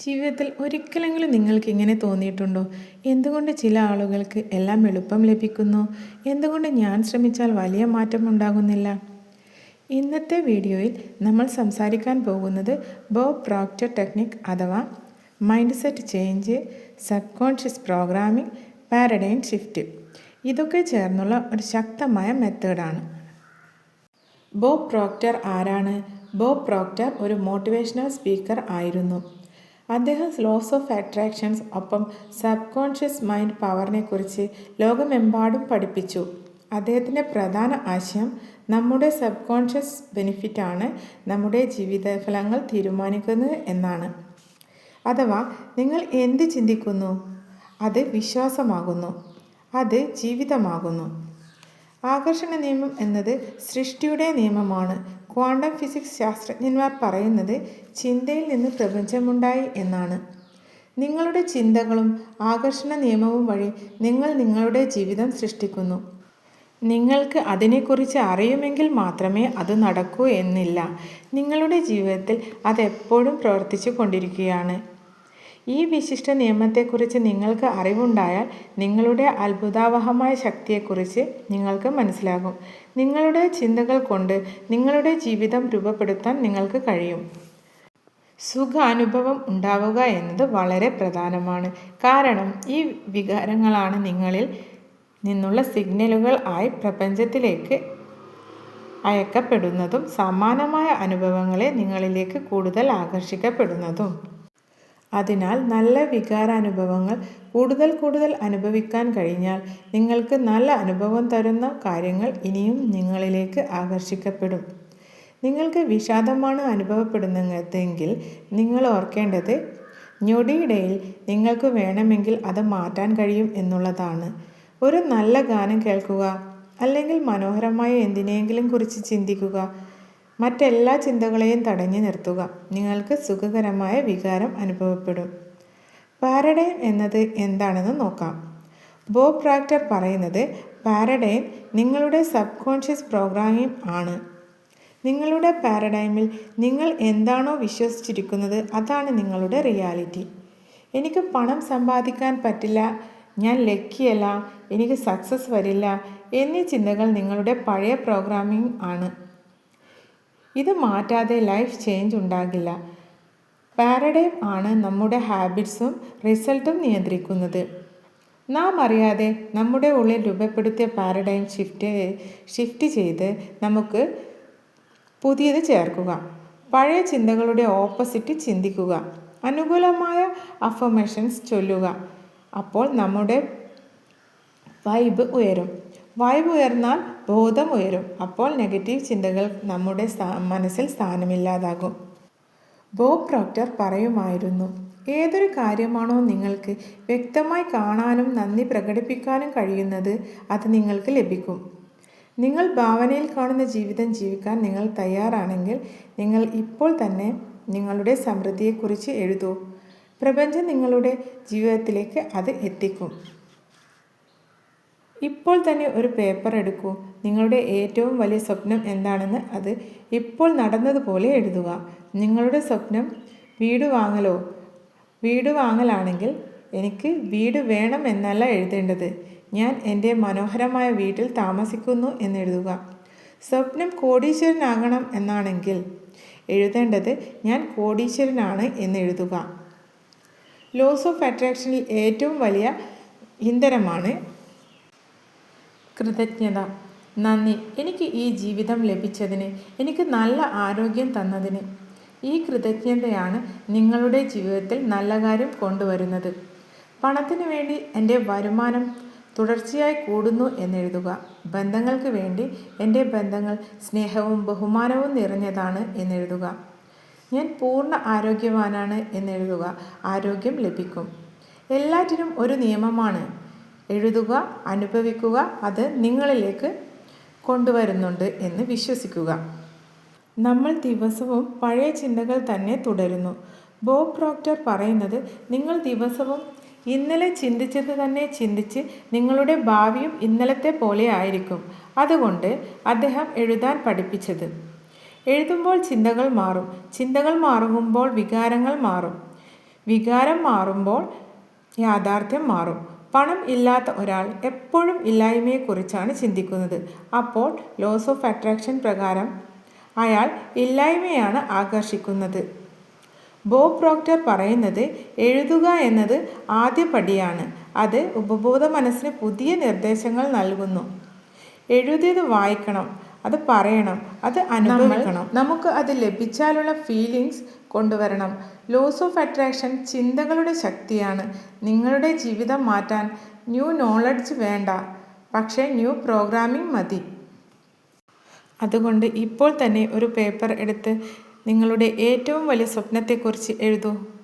ജീവിതത്തിൽ ഒരിക്കലെങ്കിലും നിങ്ങൾക്ക് ഇങ്ങനെ തോന്നിയിട്ടുണ്ടോ? എന്തുകൊണ്ട് ചില ആളുകൾക്ക് എല്ലാം എളുപ്പം ലഭിക്കുന്നു? എന്തുകൊണ്ട് ഞാൻ ശ്രമിച്ചാൽ വലിയ മാറ്റം ഉണ്ടാകുന്നില്ല? ഇന്നത്തെ വീഡിയോയിൽ നമ്മൾ സംസാരിക്കാൻ പോകുന്നത് ബോബ് പ്രോക്ടർ ടെക്നിക് അഥവാ mindset change subconscious programming paradigm shift ഇതൊക്കെ ചേർന്നുള്ള ഒരു ശക്തമായ മെത്തേഡാണ് ബോബ് പ്രോക്ടർ ആരാണ്? ബോബ് പ്രോക്ടർ ഒരു മോട്ടിവേഷണൽ സ്പീക്കർ ആയിരുന്നു. അദ്ദേഹം ലോസ് ഓഫ് അട്രാക്ഷൻസ് ഒപ്പം സബ് കോൺഷ്യസ് മൈൻഡ് പവറിനെ കുറിച്ച് ലോകമെമ്പാടും പഠിപ്പിച്ചു. അദ്ദേഹത്തിന്റെ പ്രധാന ആശയം നമ്മുടെ സബ് കോൺഷ്യസ് ബെനിഫിറ്റാണ് നമ്മുടെ ജീവിത ഫലങ്ങൾ തീരുമാനിക്കുന്നത് എന്നാണ്. അഥവാ നിങ്ങൾ എന്ത് ചിന്തിക്കുന്നു? അത് വിശ്വാസമാകുന്നു. അത് ജീവിതമാകുന്നു. ആകർഷണ നിയമം എന്നത് സൃഷ്ടിയുടെ നിയമമാണ്. ക്വാണ്ടം ഫിസിക്സ് ശാസ്ത്രജ്ഞന്മാർ പറയുന്നത് ചിന്തയിൽ നിന്ന് പ്രപഞ്ചമുണ്ടായി എന്നാണ്. നിങ്ങളുടെ ചിന്തകളും ആകർഷണ നിയമവും വഴി നിങ്ങൾ നിങ്ങളുടെ ജീവിതം സൃഷ്ടിക്കുന്നു. നിങ്ങൾക്ക് അതിനെക്കുറിച്ച് അറിയുമെങ്കിൽ മാത്രമേ അത് നടക്കൂ എന്നില്ല. നിങ്ങളുടെ ജീവിതത്തിൽ അതെപ്പോഴും പ്രവർത്തിച്ചു കൊണ്ടിരിക്കുകയാണ്. ഈ വിശിഷ്ട നിയമത്തെക്കുറിച്ച് നിങ്ങൾക്ക് അറിവുണ്ടായാൽ നിങ്ങളുടെ അത്ഭുതാവഹമായ ശക്തിയെക്കുറിച്ച് നിങ്ങൾക്ക് മനസ്സിലാകും. നിങ്ങളുടെ ചിന്തകൾ കൊണ്ട് നിങ്ങളുടെ ജീവിതം രൂപപ്പെടുത്താൻ നിങ്ങൾക്ക് കഴിയും. സുഖാനുഭവം ഉണ്ടാവുക എന്നത് വളരെ പ്രധാനമാണ്. കാരണം ഈ വികാരങ്ങളാണ് നിങ്ങളിൽ നിന്നുള്ള സിഗ്നലുകൾ ആയി പ്രപഞ്ചത്തിലേക്ക് അയക്കപ്പെടുന്നതും സമാനമായ അനുഭവങ്ങളെ നിങ്ങളിലേക്ക് കൂടുതൽ ആകർഷിക്കപ്പെടുന്നതും. അതിനാൽ നല്ല വികാരാനുഭവങ്ങൾ കൂടുതൽ കൂടുതൽ അനുഭവിക്കാൻ കഴിഞ്ഞാൽ നിങ്ങൾക്ക് നല്ല അനുഭവം തരുന്ന കാര്യങ്ങൾ ഇനിയും നിങ്ങളിലേക്ക് ആകർഷിക്കപ്പെടും. നിങ്ങൾക്ക് വിഷാദമാണ് അനുഭവപ്പെടുന്നതെങ്കിൽ നിങ്ങൾ ഓർക്കേണ്ടത് ഞൊടിയിടയിൽ നിങ്ങൾക്ക് വേണമെങ്കിൽ അത് മാറ്റാൻ കഴിയും എന്നുള്ളതാണ്. ഒരു നല്ല ഗാനം കേൾക്കുക അല്ലെങ്കിൽ മനോഹരമായ എന്തിനെങ്കിലും കുറിച്ച് ചിന്തിക്കുക മറ്റെല്ലാ ചിന്തകളെയും തടഞ്ഞു നിർത്തുക. നിങ്ങൾക്ക് സുഖകരമായ വികാരം അനുഭവപ്പെടും. പാരഡൈം എന്നത് എന്താണെന്ന് നോക്കാം. ബോബ് പ്രാക്ടർ പറയുന്നത് പാരഡൈം നിങ്ങളുടെ സബ് കോൺഷ്യസ് പ്രോഗ്രാമിംഗ് ആണ്. നിങ്ങളുടെ പാരഡൈമിൽ നിങ്ങൾ എന്താണോ വിശ്വസിച്ചിരിക്കുന്നത് അതാണ് നിങ്ങളുടെ റിയാലിറ്റി. എനിക്ക് പണം സമ്പാദിക്കാൻ പറ്റില്ല ഞാൻ ലക്കിയല്ല എനിക്ക് സക്സസ് വരില്ല എന്നീ ചിന്തകൾ നിങ്ങളുടെ പഴയ പ്രോഗ്രാമിംഗ് ആണ്. ഇത് മാറ്റാതെ ലൈഫ് ചേഞ്ച് ഉണ്ടാകില്ല. പാരഡൈം ആണ് നമ്മുടെ ഹാബിറ്റ്സും റിസൾട്ടും നിയന്ത്രിക്കുന്നത്. നാം അറിയാതെ നമ്മുടെ ഉള്ളിൽ രൂപപ്പെടുത്തിയ പാരഡൈം ഷിഫ്റ്റ് ഷിഫ്റ്റ് ചെയ്ത് നമുക്ക് പുതിയത് ചേർക്കുക. പഴയ ചിന്തകളുടെ ഓപ്പോസിറ്റ് ചിന്തിക്കുക. അനുകൂലമായ അഫർമേഷൻസ് ചൊല്ലുക. അപ്പോൾ നമ്മുടെ വൈബ് ഉയരും. വൈബ് ഉയർന്നാൽ ബോധം ഉയരും. അപ്പോൾ നെഗറ്റീവ് ചിന്തകൾ നമ്മുടെ മനസ്സിൽ സ്ഥാനമില്ലാതാകും. ബോബ് പ്രോക്ടർ പറയുമായിരുന്നു ഏതൊരു കാര്യമാണോ നിങ്ങൾക്ക് വ്യക്തമായി കാണാനും നന്ദി പ്രകടിപ്പിക്കാനും കഴിയുന്നത് അത് നിങ്ങൾക്ക് ലഭിക്കും. നിങ്ങൾ ഭാവനയിൽ കാണുന്ന ജീവിതം ജീവിക്കാൻ നിങ്ങൾ തയ്യാറാണെങ്കിൽ നിങ്ങൾ ഇപ്പോൾ തന്നെ നിങ്ങളുടെ സമൃദ്ധിയെക്കുറിച്ച് എഴുതൂ. പ്രപഞ്ചം നിങ്ങളുടെ ജീവിതത്തിലേക്ക് അത് എത്തിക്കും. ഇപ്പോൾ തന്നെ ഒരു പേപ്പർ എടുക്കൂ. നിങ്ങളുടെ ഏറ്റവും വലിയ സ്വപ്നം എന്താണെന്ന് അത് ഇപ്പോൾ നടന്നതുപോലെ എഴുതുക. നിങ്ങളുടെ സ്വപ്നം വീട് വാങ്ങലോ? വീട് വാങ്ങലാണെങ്കിൽ എനിക്ക് വീട് വേണം എന്നല്ല എഴുതേണ്ടത്. ഞാൻ എന്റെ മനോഹരമായ വീട്ടിൽ താമസിക്കുന്നു എന്നെഴുതുക സ്വപ്നം കോടീശ്വരനാകണം എന്നാണെങ്കിൽ എഴുതേണ്ടത് ഞാൻ കോടീശ്വരനാണ് എന്നെഴുതുക ലോസ് ഓഫ് അട്രാക്ഷനിൽ ഏറ്റവും വലിയ ഇന്ധനമാണ് കൃതജ്ഞത. നന്ദി. എനിക്ക് ഈ ജീവിതം ലഭിച്ചതിന് എനിക്ക് നല്ല ആരോഗ്യം തന്നതിന്. ഈ കൃതജ്ഞതയാണ് നിങ്ങളുടെ ജീവിതത്തിൽ നല്ല കാര്യം കൊണ്ടുവരുന്നത്. പണത്തിന് വേണ്ടി എന്റെ വരുമാനം തുടർച്ചയായി കൂടുന്നു എന്നെഴുതുക. ബന്ധങ്ങൾക്ക് വേണ്ടി എന്റെ ബന്ധങ്ങൾ സ്നേഹവും ബഹുമാനവും നിറഞ്ഞതാണ് എന്നെഴുതുക. ഞാൻ പൂർണ ആരോഗ്യവാനാണ് എന്നെഴുതുക. ആരോഗ്യം ലഭിക്കും. എല്ലാറ്റിനും ഒരു നിയമമാണ്. എഴുതുക അനുഭവിക്കുക അത് നിങ്ങളിലേക്ക് കൊണ്ടുവരുന്നുണ്ട് എന്ന് വിശ്വസിക്കുക. നമ്മൾ ദിവസവും പഴയ ചിന്തകൾ തന്നെ തുടരുന്നു. ബോ പ്രോക്ടർ പറയുന്നത് നിങ്ങൾ ദിവസവും ഇന്നലെ ചിന്തിച്ചത് തന്നെ ചിന്തിച്ച് നിങ്ങളുടെ ഭാവിയും ഇന്നലത്തെ പോലെ ആയിരിക്കും. അതുകൊണ്ട് അദ്ദേഹം എഴുതാൻ പഠിപ്പിച്ചത്. എഴുതുമ്പോൾ ചിന്തകൾ മാറും. ചിന്തകൾ മാറുമ്പോൾ വികാരങ്ങൾ മാറും. വികാരം മാറുമ്പോൾ യാഥാർത്ഥ്യം മാറും. പണം ഇല്ലാത്ത ഒരാൾ എപ്പോഴും ഇല്ലായ്മയെക്കുറിച്ചാണ് ചിന്തിക്കുന്നത്. അപ്പോൾ ലോസ് ഓഫ് അട്രാക്ഷൻ പ്രകാരം അയാൾ ഇല്ലായ്മയാണ് ആകർഷിക്കുന്നത്. ബോബ് പ്രോക്ടർ പറയുന്നത് എഴുതുക എന്നത് ആദ്യ പടിയാണ്. അത് ഉപബോധ മനസ്സിന് പുതിയ നിർദ്ദേശങ്ങൾ നൽകുന്നു. എഴുതിയത് വായിക്കണം അത് പറയണം അത് അനുഭവിക്കണം. നമുക്ക് അത് ലഭിച്ചാലുള്ള ഫീലിങ്സ് കൊണ്ടുവരണം. ലോസ് ഓഫ് അട്രാക്ഷൻ ചിന്തകളുടെ ശക്തിയാണ്. നിങ്ങളുടെ ജീവിതം മാറ്റാൻ ന്യൂ നോളജ് വേണ്ട. പക്ഷേ ന്യൂ പ്രോഗ്രാമിംഗ് മതി. അതുകൊണ്ട് ഇപ്പോൾ തന്നെ ഒരു പേപ്പർ എടുത്ത് നിങ്ങളുടെ ഏറ്റവും വലിയ സ്വപ്നത്തെക്കുറിച്ച് എഴുതൂ.